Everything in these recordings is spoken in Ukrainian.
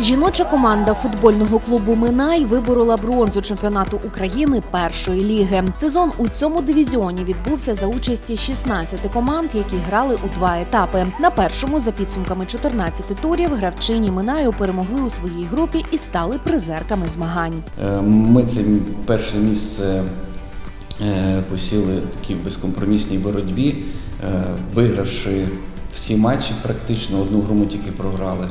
Жіноча команда футбольного клубу Минай виборола бронзу чемпіонату України першої ліги. Сезон у цьому дивізіоні відбувся за участі 16 команд, які грали у два етапи. На першому, за підсумками 14 турів, гравчині Минаю перемогли у своїй групі і стали призерками змагань. Е, Ми це перше місце е, посіли в безкомпромісній боротьбі, е, вигравши всі матчі, практично одну гру ми тільки програли.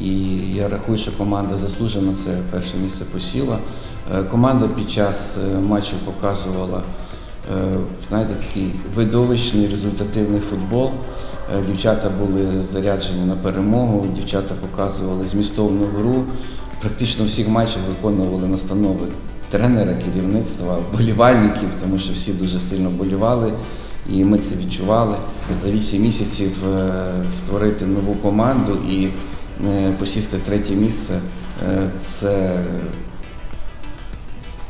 І я рахую, що команда заслужено це перше місце посіла. Е, Команда під час е, матчів показувала е, знаєте, такий видовищний результативний футбол. Дівчата були заряджені на перемогу, дівчата показували змістовну гру. Практично всіх матчах виконували настанови тренера, керівництва, болівальників, тому що всі дуже сильно болівали, і ми це відчували. За 8 місяців створити нову команду і посісти третє місце е, це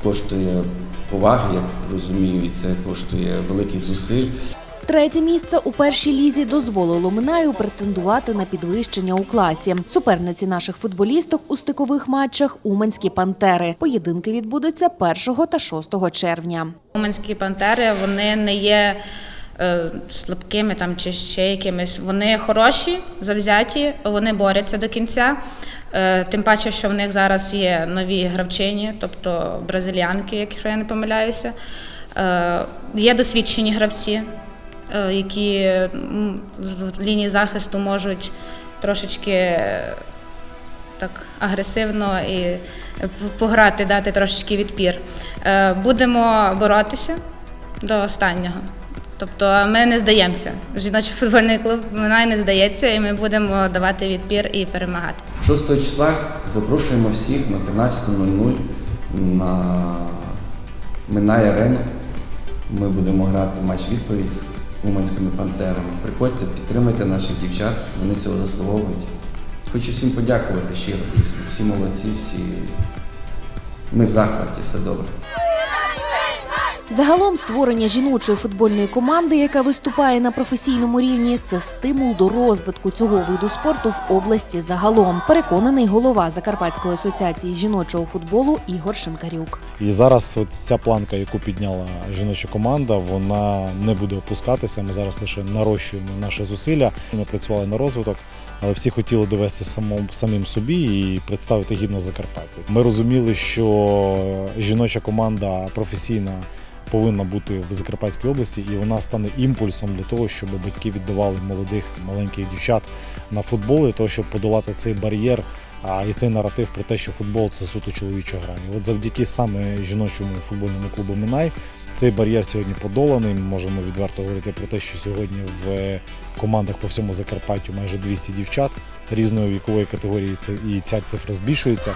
коштує поваги, як розумію, і це коштує великих зусиль. Третє місце у першій лізі дозволило Минаю претендувати на підвищення у класі. Суперниці наших футболісток у стикових матчах Уманські пантери. Поєдинки відбудуться 1 та 6 червня. Уманські пантери вони не є е, слабкими там чи ще якимись. Вони хороші, завзяті, вони борються до кінця. Е, тим паче, що в них зараз є нові гравчині, тобто бразильянки, якщо я не помиляюся. Е, є досвідчені гравці, е, які з лінії захисту можуть трошечки е, так агресивно і пограти, дати трошечки відпір. Е, Будемо боротися до останнього. Тобто ми не здаємося. Жіночий футбольний клуб Минай не здається, і ми будемо давати відпір і перемагати. 6 числа запрошуємо всіх на 13.00 на Минай арену. Ми будемо грати матч відповідь з уманськими пантерами. Приходьте, підтримайте наших дівчат, вони цього заслуговують. Хочу всім подякувати щиро. Всі молодці, всі. Ми в захваті, все добре. Загалом створення жіночої футбольної команди, яка виступає на професійному рівні, це стимул до розвитку цього виду спорту в області загалом. Переконаний голова Закарпатської асоціації жіночого футболу Ігор Шинкарюк. І зараз от ця планка, яку підняла жіноча команда, вона не буде опускатися. Ми зараз лише нарощуємо наші зусилля. Ми працювали на розвиток, але всі хотіли довести самому самим собі і представити гідно Закарпаття. Ми розуміли, що жіноча команда професійна. Повинна бути в Закарпатській області, і вона стане імпульсом для того, щоб батьки віддавали молодих маленьких дівчат на футбол, для того, щоб подолати цей бар'єр і цей наратив про те, що футбол це суто чоловіча гра. І от завдяки саме жіночому футбольному клубу Минай цей бар'єр сьогодні подоланий. Ми можемо відверто говорити про те, що сьогодні в командах по всьому Закарпаттю майже 200 дівчат різної вікової категорії. І ця цифра збільшується.